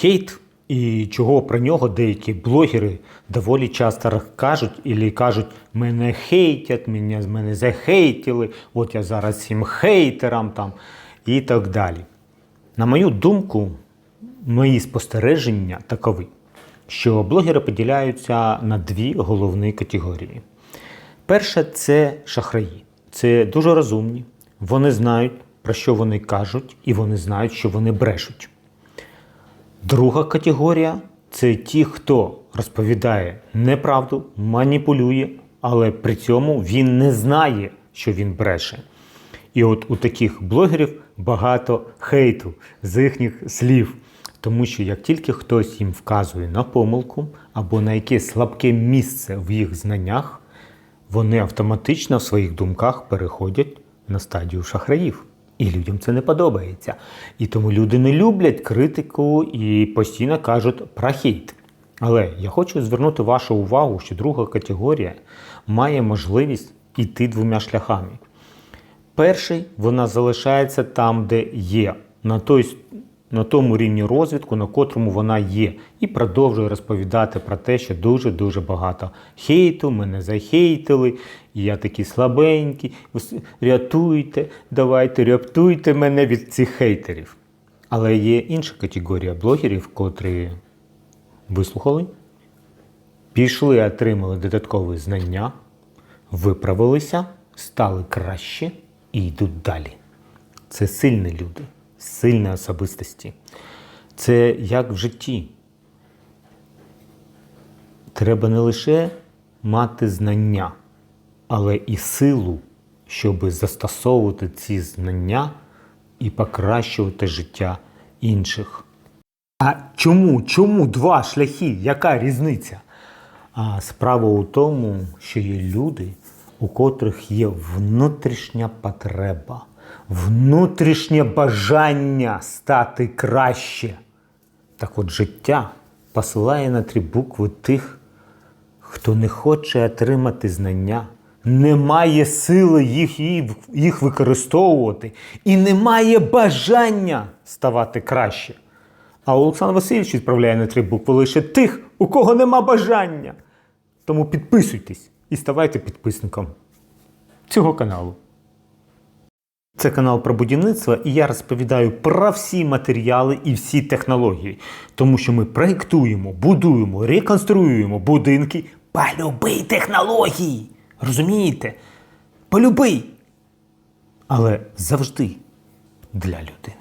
хейт і чого про нього деякі блогери доволі часто кажуть, і кажуть, мене хейтять, мене, мене захейтили, от я зараз всім хейтерам там і так далі. На мою думку, мої спостереження такові, що блогери поділяються на дві головні категорії. Перше це шахраї. Це дуже розумні. Вони знають, про що вони кажуть, і вони знають, що вони брешуть. Друга категорія це ті, хто розповідає неправду, маніпулює, але при цьому він не знає, що він бреше. І от у таких блогерів багато хейту з їхніх слів. Тому що як тільки хтось їм вказує на помилку або на якесь слабке місце в їх знаннях, вони автоматично в своїх думках переходять на стадію шахраїв. І людям це не подобається. І тому люди не люблять критику і постійно кажуть про хейт. Але я хочу звернути вашу увагу, що друга категорія має можливість йти двома шляхами. Перший вона залишається там, де є, на той, на тому рівні розвитку, на котрому вона є, і продовжує розповідати про те, що дуже-дуже багато хейту, мене захейтили, я такий слабенький, рятуйте, давайте, рятуйте мене від цих хейтерів. Але є інша категорія блогерів, котрі вислухали, пішли, отримали додаткові знання, виправилися, стали краще і йдуть далі. Це сильні люди, сильні особистості. Це як в житті. Треба не лише мати знання, але і силу, щоб застосовувати ці знання і покращувати життя інших. А чому? Чому два шляхи? Яка різниця? А справа у тому, що є люди, у котрих є внутрішня потреба, внутрішнє бажання стати краще. Так от життя посилає на три букви тих, хто не хоче отримати знання, не має сили їх, їх використовувати і не має бажання ставати краще. А Олександр Васильович відправляє на три букви лише тих, у кого нема бажання. Тому підписуйтесь і ставайте підписником цього каналу. Це канал про будівництво, і я розповідаю про всі матеріали і всі технології. Тому що ми проєктуємо, будуємо, реконструюємо будинки по любій технології. Розумієте? По любий. Але завжди для людей.